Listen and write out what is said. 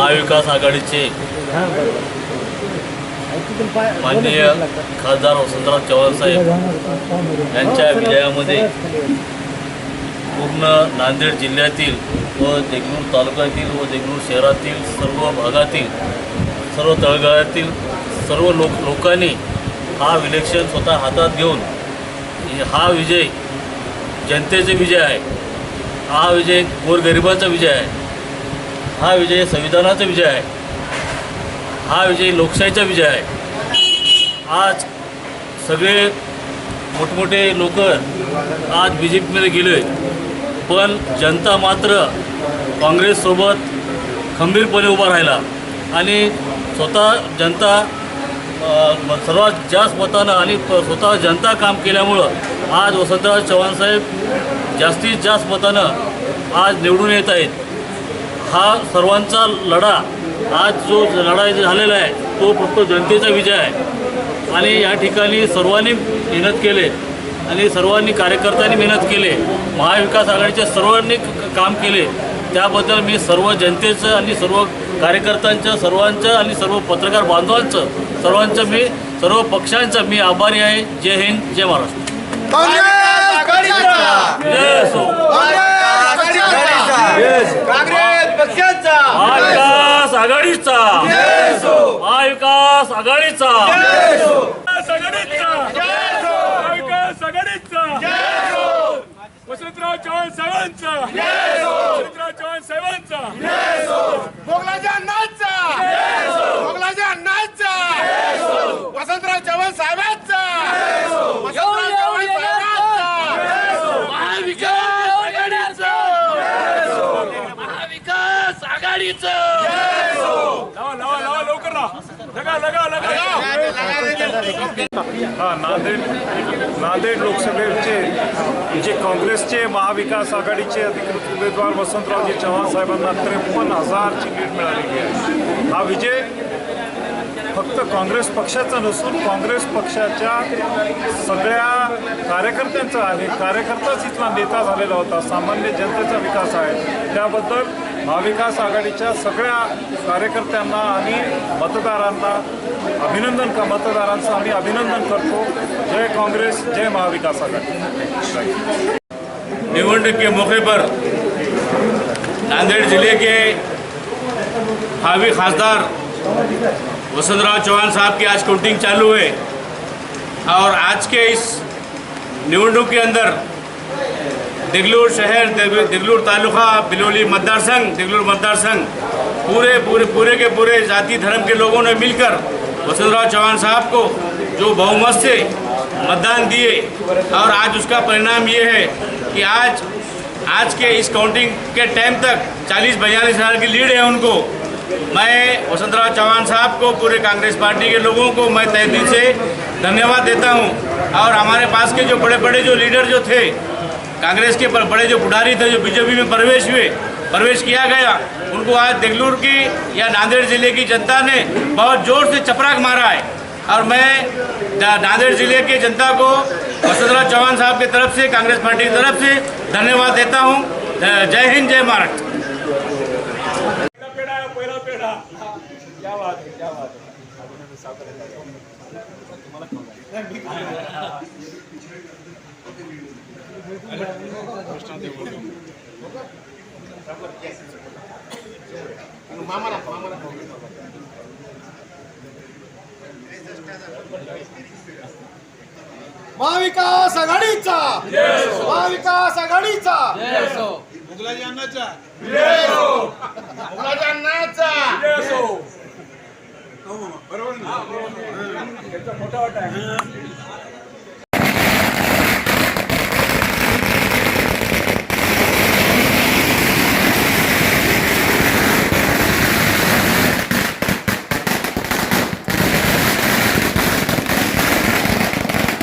महाविकास आघाडीचे माननीय खासदार वसंतराव चव्हाण साहेब यांच्या विजयामध्ये पूर्ण नांदेड जिल्ह्यातील व देगलूर तालुक्यातील व देगलूर शहरातील सर्व भागातील सर्व तळगाळातील सर्व लोक लोकांनी हा विलेक्षण स्वतः हातात घेऊन हा विजय जनतेचा विजय आहे. हा विजय गोरगरिबाचा विजय आहे. हा विजय संविधानाचा विजय आहे. हा विजय लोकशाहीचा विजय आहे. आज सगळे मोठमोठे लोक आज बी जे पीमध्ये गेले पण जनता मात्र काँग्रेससोबत खंबीरपणे उभा राहिला. आणि स्वतः जनता सर्वात जास्त मतानं आणि प- स्वतः जनता काम केल्यामुळं आज वसंतराव चव्हाणसाहेब जास्तीत जास्त मतानं आज निवडून येत आहेत. हा सर्वांचा लढा आज जो लढा झालेला आहे तो फक्त जनतेचा विजय आहे. आणि या ठिकाणी सर्वांनी मेहनत केले. आणि सर्वांनी कार्यकर्त्यांनी मेहनत केले. महाविकास आघाडीच्या सर्वांनी क- काम केले. त्याबद्दल मी सर्व जनतेचं आणि सर्व कार्यकर्त्यांचं सर्वांचं आणि सर्व पत्रकार बांधवांचं सर्वांचं मी सर्व पक्षांचं मी आभारी आहे. जय हिंद जय महाराष्ट्र काँग्रेस आघाडीचा जय असो काँग्रेस आघाडीचा काँग्रेस पक्षाचा महाविकास आघाडीचा. महाविकास आघाडीचा महाविकास आघाडीचा वसंतराव चव्हाण साहेबांचा वसंतराव चव्हाण साहेबांचा मोगलाच्या नाचचा मोगलाच्या नाचचा वसंतराव चव्हाण साहेबांचा वसंतराव चव्हाण साहेबांचा महाविकास आघाडीचं महाविकास आघाडीचं लावा लावा लगा लगा लगा लगा हा नांदेड नांदेड लोकसभेचे जे काँग्रेसचे महाविकास आघाडीचे अधिकृत उमेदवार वसंतरावजी चव्हाण साहेबांना त्रेपन्न हजारची लीड मिळालेली आहे. हा विजय फक्त काँग्रेस पक्षाचा नसून काँग्रेस पक्षाच्या सगळ्या कार्यकर्त्यांचा आहे. कार्यकर्ताच इथला नेता झालेला होता. सामान्य जनतेचा विकास आहे. त्याबद्दल महाविकास आघाडीच्या सगळ्या कार्यकर्त्यांना आणि मतदारांना अभिनंदन का मतदारांचं आम्ही अभिनंदन करतो. जय काँग्रेस जय महाविकास आघाडी. निवडणूक के मौके पर नांदेड़ जिले के हावी खासदार वसंतराव चौहान साहब की आज काउंटिंग चालू है और आज के इस निवडणूक के अंदर दिगलूर शहर, दिग- दिगलूर तालुका बिलोली मतदार संघ, दिगलूर मतदार संघ। पूरे पूरे पूरे के पूरे जाति धर्म के लोगों ने मिलकर वसंतराव चौहान साहब को जो बहुमत से मतदान दिए, और आज उसका परिणाम ये है कि आज आज के इस काउंटिंग के टाइम तक 40 बयालीस हज़ार की लीड है उनको। मैं वसंतराव चौहान साहब को, पूरे कांग्रेस पार्टी के लोगों को मैं तय दिल से धन्यवाद देता हूँ। और हमारे पास के जो बड़े बड़े जो लीडर जो थे कांग्रेस के ब- बड़े जो पुढारी थे, जो बीजेपी में प्रवेश हुए, प्रवेश किया गया, उनको आज देगलूर की या नांदेड़ ज़िले की जनता ने बहुत ज़ोर से चपराक मारा है। और मैं नांदेड़ ज़िले के जनता को वसंतराव चौहान साहब की तरफ़ से, कांग्रेस पार्टी की तरफ़ से धन्यवाद देता हूँ। जय हिंद, जय महाराष्ट्र। क्या बात है, क्या बात है। महाविकास आघाडीचा महाविकास आघाडीचा मुगलाच्या अन्नाचा अन्नाचा बरोबर मोठा वाटा आहे